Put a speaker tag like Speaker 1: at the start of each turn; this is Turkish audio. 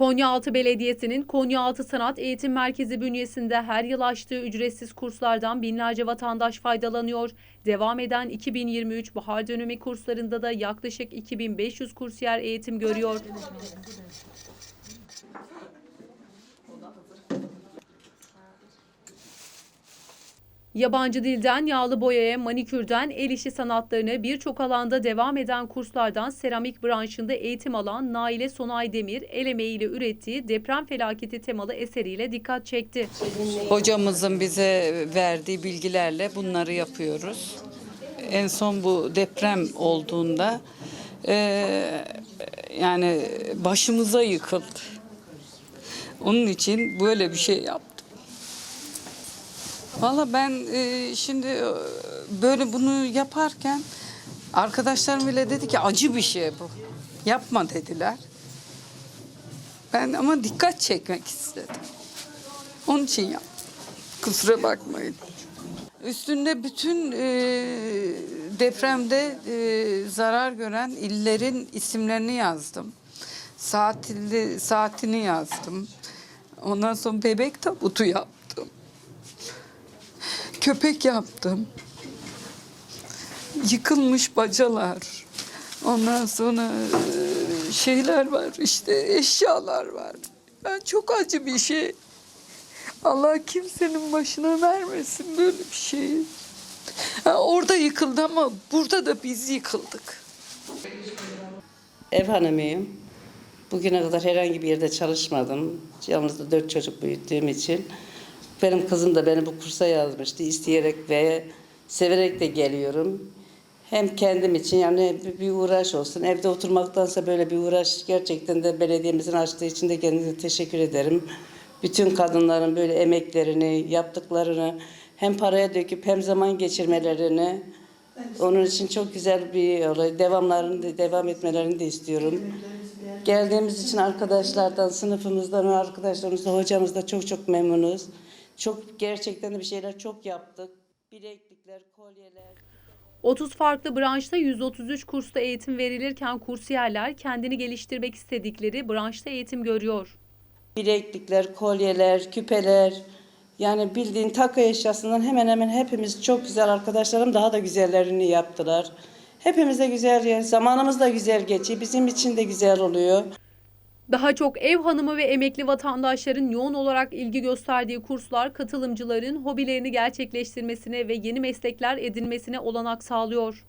Speaker 1: Konyaaltı Belediyesi'nin Konyaaltı Sanat Eğitim Merkezi bünyesinde her yıl açtığı ücretsiz kurslardan binlerce vatandaş faydalanıyor. Devam eden 2023 bahar dönemi kurslarında da yaklaşık 2500 kursiyer eğitim görüyor. Yabancı dilden yağlı boyaya, manikürden el işi sanatlarını birçok alanda devam eden kurslardan seramik branşında eğitim alan Naile Sonay Demir, el emeğiyle ürettiği deprem felaketi temalı eseriyle dikkat çekti.
Speaker 2: Hocamızın bize verdiği bilgilerle bunları yapıyoruz. En son bu deprem olduğunda eee, yani başımıza yıkıldı. Onun için böyle bir şey yaptım. Valla ben eee, şimdi eee, böyle bunu yaparken arkadaşlarım bile dedi ki acı bir şey bu. Yapma dediler. Ben ama dikkat çekmek istedim. Onun için yaptım. Kusura bakmayın. Üstünde bütün e, depremde e, zarar gören illerin isimlerini yazdım. Saatli, saatini yazdım. Ondan sonra bebek tabutu yaptım. Köpek yaptım. Yıkılmış bacalar. Ondan sonra e, şeyler var işte eşyalar var. Yani çok acı bir şey. Allah kimsenin başına vermesin böyle bir şeyi. Ha, orada yıkıldı ama burada da biz yıkıldık.
Speaker 3: Ev hanımıyım. Bugüne kadar herhangi bir yerde çalışmadım. Yalnızca dört çocuk büyüttüğüm için. Benim kızım da beni bu kursa yazmıştı. İsteyerek ve severek de geliyorum. Hem kendim için yani bir- uğraş olsun. Evde oturmaktansa böyle bir uğraş gerçekten de belediyemizin açtığı için de kendinize teşekkür ederim. Bütün kadınların böyle emeklerini, yaptıklarını hem paraya döküp hem zaman geçirmelerini onun için çok güzel bir olay. Devamlarını da devam etmelerini de istiyorum. Geldiğimiz için arkadaşlardan, sınıfımızdan, arkadaşlarımızdan, hocamızda çok çok memnunuz. Çok gerçekten de bir şeyler çok yaptık. Bileklikler, kolyeler.
Speaker 1: 30 farklı branşta 133 kursta eğitim verilirken kursiyerler kendini geliştirmek istedikleri branşta eğitim görüyor.
Speaker 3: bileklikler, kolyeler, küpeler. Yani bildiğin takı eşyasından hemen hemen hepimiz çok güzel arkadaşlarım daha da güzellerini yaptılar. Hepimiz de güzel zamanımız da güzel geçiyor. Bizim için de güzel oluyor.
Speaker 1: Daha çok ev hanımı ve emekli vatandaşların yoğun olarak ilgi gösterdiği kurslar katılımcıların hobilerini gerçekleştirmesine ve yeni meslekler edinmesine olanak sağlıyor.